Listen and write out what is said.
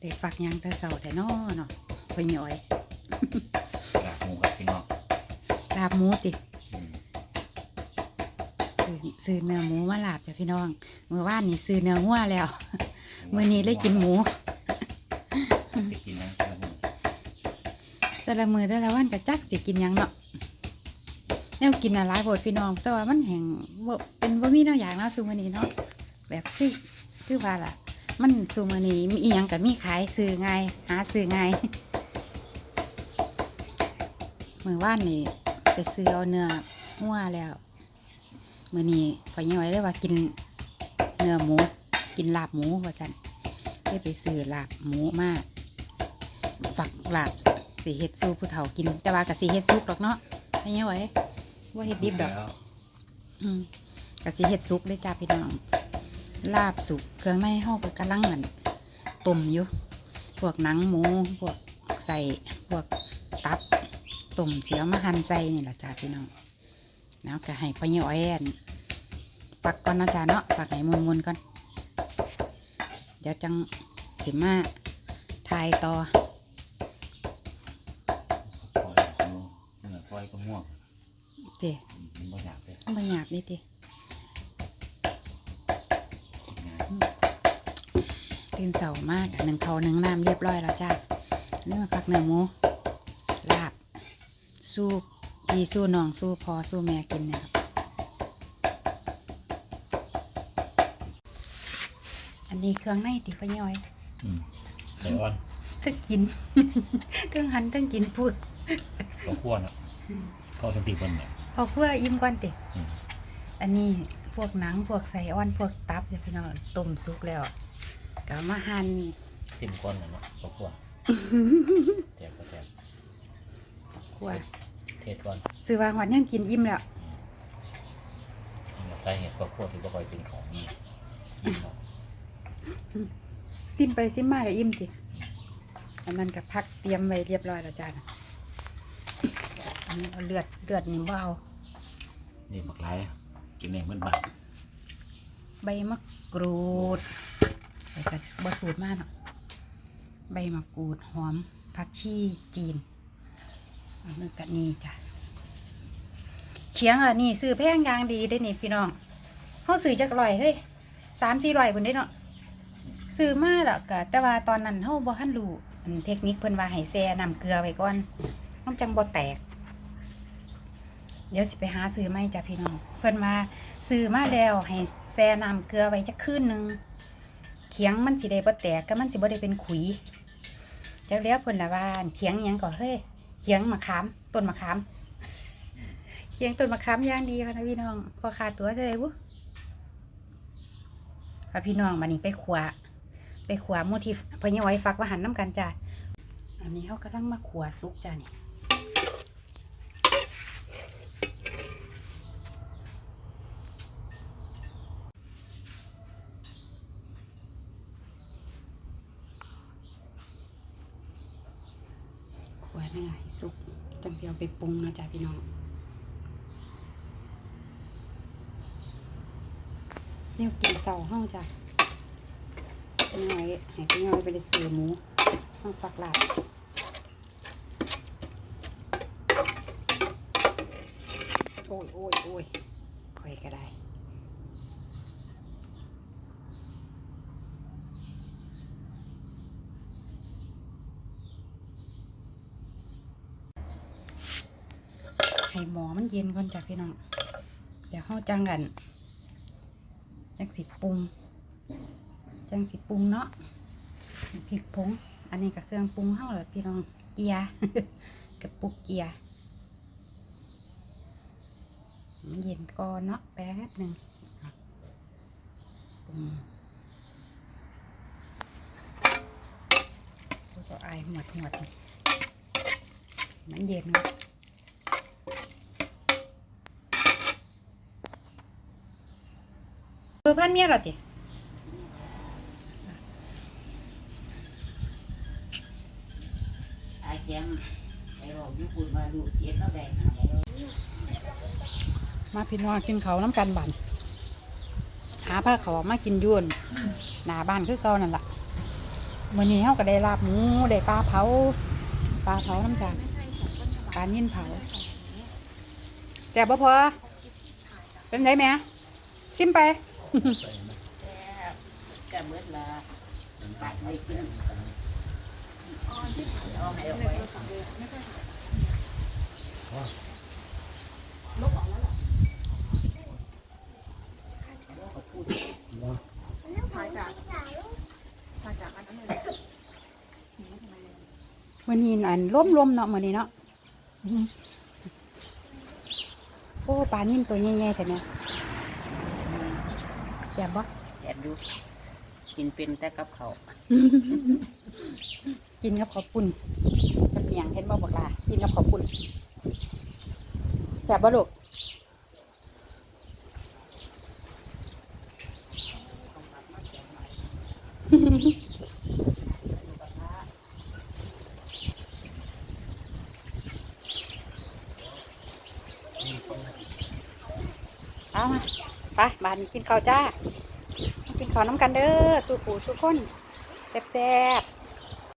ได้ฝักหยังแต่เสาแต่นอเนาะพอหย่อยกากหมูครับพี่น้องลาบหมูติอืมซื้อซื้อเนื้อหมูมาลาบจ้ะพี่น้องเมื่อวานนี่ซื้อเนื้องัวแล้วมื้อนี้เลยกินหมูไปกินนะกากหมูแต่ละมือแต่ละวันก็จักสิกินหยังเนาะแนวกินอะไรโพดพี่น้องแต่ว่ามันแห่งบ่เป็นบ่มีแนวอย่างเนาะซุมื้อนี้เนาะแบบคือคือว่าล่ะ มันซุมื้อนี้มีอีหยังก็มีขายซื้อง่ายหาซื้อง่ายมื้อวานนี่ไปซื้อเอาเนื้อหัวแล้วมื้อนี้พอยังไว้ได้ว่ากินเนื้อหมู กินลาบหมูว่าซั่นได้ไปซื้อลาบหมูมาฝักลาบสีเฮ็ดสู้ผู้เฒ่ากิน แต่ว่ากับสีเฮ็ดซุกดอกเนาะให้ยังไว้ว่าเฮ็ดดิบดอกแล้วอืมกับสีเฮ็ดซุกเลยจ้าพี่น้อง ลาบสุกเครื่องในห้องก็กำลังอันต้มอยู่พวกหนังหมูพวกใส่พวกตับต้มเสียวมาหั่นใส่นี่แหละจ้าพี่น้องแล้วก็ให้พ่อเยี่ยวแอนปักก่อนนะจ้าเนาะปักให้มุนๆก่อนเดี๋ยวจังสิมาทายต่อปล่อยกับหมูเนื้อปล่อยก็ม่วงเด้อืมมันบ่อยากเลยมันอยากนี่ติกินง่าย ตื่นเสาร์มากอันหนึ่งเขาหนึ่งน้ำเรียบร้อยแล้วจ้าอันนี่มาฟักเนื้อหมูลาบ สู้พี่สู้น้องสู้พอสู้แม่กินเนี่ยครับอันนี้เครื่องในติพะย่อยอืมใส่อ่อนทั้งกินทั้งหันทั้งกินพูดข้าวคั่วน่ะข้าวทั้งตีเปิ้ลน่ะพอเพื่ออิ่มก่อนติอืมอันนี้พวกหนังพวกไส้อ่อนพวกตับเนี่ยพี่น้องต้มสุกแล้วก็เอามาหั่นเต็มก้อนน่ะเนาะข้าวคั่วแถมก็แถมคั่วเทสก่อนซื้อวางวันยังกินอิ่มแล้วใส่เห็ดข้าวคั่วที่บ่ค่อยเป็นของนี่กินเนาะซิมไปซิมมาก็อิ่มติอันนั้นก็พักเตรียมไว้เรียบร้อยแล้วจ้านะอันนี้เอาเลือดเลือดนี่บ่เอานี่บักหลาย กินเองเหมือนบ้านใบมะกรูดใส่กระบะสูตรมากเนาะใบมะกรูดหอมผักชีจีนอันนี้กะนี่จ้ะเคียงอะนี่ซื้อแพงยางดีได้นี่พี่น้องเขาซื้อจักร่อยเฮ้ยสามสี่ร่อยบนได้เนาะซื้อมาแล้วก็แต่ว่าตอนนั้นเขาบ่ทันรู้เทคนิคเพิ่นว่าให้แช่น้ำเกลือไว้ก่อนมันจังบ่แตก เดี๋ยวสิไปหาซื้อไหมจ้ะพี่น้อง เพิ่นมาซื้อมาแล้วให้แช่น้ำเกลือไว้จักคืนหนึงเขียงมันสิได้บ่แตกก็มันสิบ่ได้เป็นขุยจักแล้วเพิ่นละว่านเขียงยังก็เฮ้ยเขียงมะขามต้นมะขามเขียงต้นมะขามย่างดีค่ะนะพี่น้องพอขาดตัวเท่าไหร่บุพาพี่น้องมานี่ไปขวาไปขวามูที่พญาไว้ฟักว่าหันน้ำกันจ้ะอันนี้เขากำลังมาขวาซุกจ้ะนี่ ขวดนี่ให้สุกจังเดียวไปปรุงนะจ้ะพี่น้องเนี่ยกินเสาห้องจ้ะเป็นยังไงให้เป็นยังไงไปได้ซื้อหมูห้องฝักหลาบโอ้ยโอ้ยโอ้ยคอยก็ได้ ให้หมอมันเย็นก่อนจ้ะพี่น้อง เดี๋ยวเฮาจังกันจังสิปรุงจังสิปรุงเนาะพริกผง อันนี้ก็เครื่องปรุงเฮาแหละพี่น้องเกียร์กับปุกเกียร์มันเย็นก่อนเนาะแป๊บหนึ่งปรุงโอ้ยก็อหมดหมดมันเย็นเนาะ ออพันเมียเหรอติอาเจียงไปบอกยุคุณมาดูเย็นแล้วแดงหายแล้วมาพี่น้องกินเขาวน้ำกันบันหาผ้าเขาวมากินยวนหนาบ้านคือเก่านั่นแหละมื้อนี้เฮาก็ได้ลาบหมูได้ปลาเผาปลาเผาน้ำจานปลานิ่นเผาแซ่บบ่พอเป็นไงแม่ชิมไป แซ่บจะเบิดละปไม่กินเอาให้เอาไว้มื้อนี้อันร่มๆเนาะมือนี้เนาะโอ้ปลานิ่นตัวใหญ่ๆแท้แม่แซ่บบ่แซ่บอยู่กินเป็นแต่กับเขาวกินกับข้าวปุ้นกับเมียงเห็นบ่บักลากินกับข้าวปุ้นแซ่บบ่ลูกเอามา ไปบานกินข้าวจ้า กินข้าวน้ำกันเด้อ สู่ปู่สู่คนแซ่บๆ